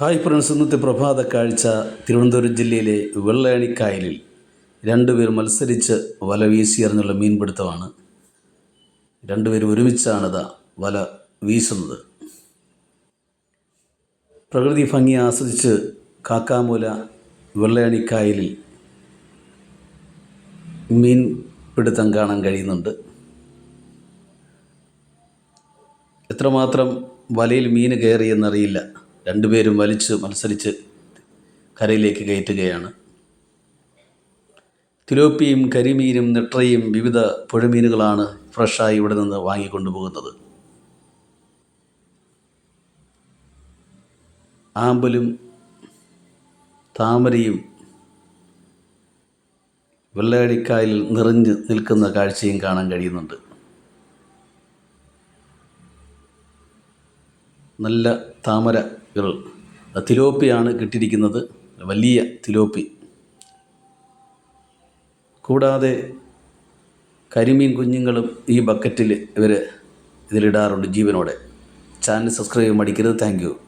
Hi friends ഇന്നത്തെ പ്രഭാത കാഴ്ച തിരുവനന്തപുരം ജില്ലയിലെ വെള്ളയണിക്കായലിൽ രണ്ടുപേർ മത്സരിച്ച് വല വീശിയെറിഞ്ഞുള്ള മീൻപിടുത്തമാണ്. രണ്ടുപേർ ഒരുമിച്ചാണിത് വല വീശുന്നത്. പ്രകൃതി ഭംഗി ആസ്വദിച്ച് കാക്കാമൂല വെള്ളയണിക്കായലിൽ മീൻ പിടുത്തം കാണാൻ കഴിയുന്നുണ്ട്. എത്രമാത്രം വലയിൽ മീൻ കയറിയെന്നറിയില്ല രണ്ടുപേരും വലിച്ച് മത്സരിച്ച് കരയിലേക്ക് കയറ്റുകയാണ്. തിലോപ്പിയും കരിമീനും നെട്രയും വിവിധ പുഴമീനുകളാണ് ഫ്രഷായി ഇവിടെ നിന്ന് വാങ്ങിക്കൊണ്ടുപോകുന്നത്. ആമ്പലും താമരയും വെള്ളയടിക്കായലിൽ നിറഞ്ഞ് നിൽക്കുന്ന കാഴ്ചയും കാണാൻ കഴിയുന്നുണ്ട്. നല്ല താമരകൾ. തിലോപ്പിയാണ് കിട്ടിയിരിക്കുന്നത് വലിയ തിലോപ്പി. കൂടാതെ കരിമീൻ കുഞ്ഞുങ്ങളും ഈ ബക്കറ്റിൽ ഇവർ ഇതിലിടാറുണ്ട് ജീവനോടെ. Channel subscribe മടിക്കരുത്. താങ്ക്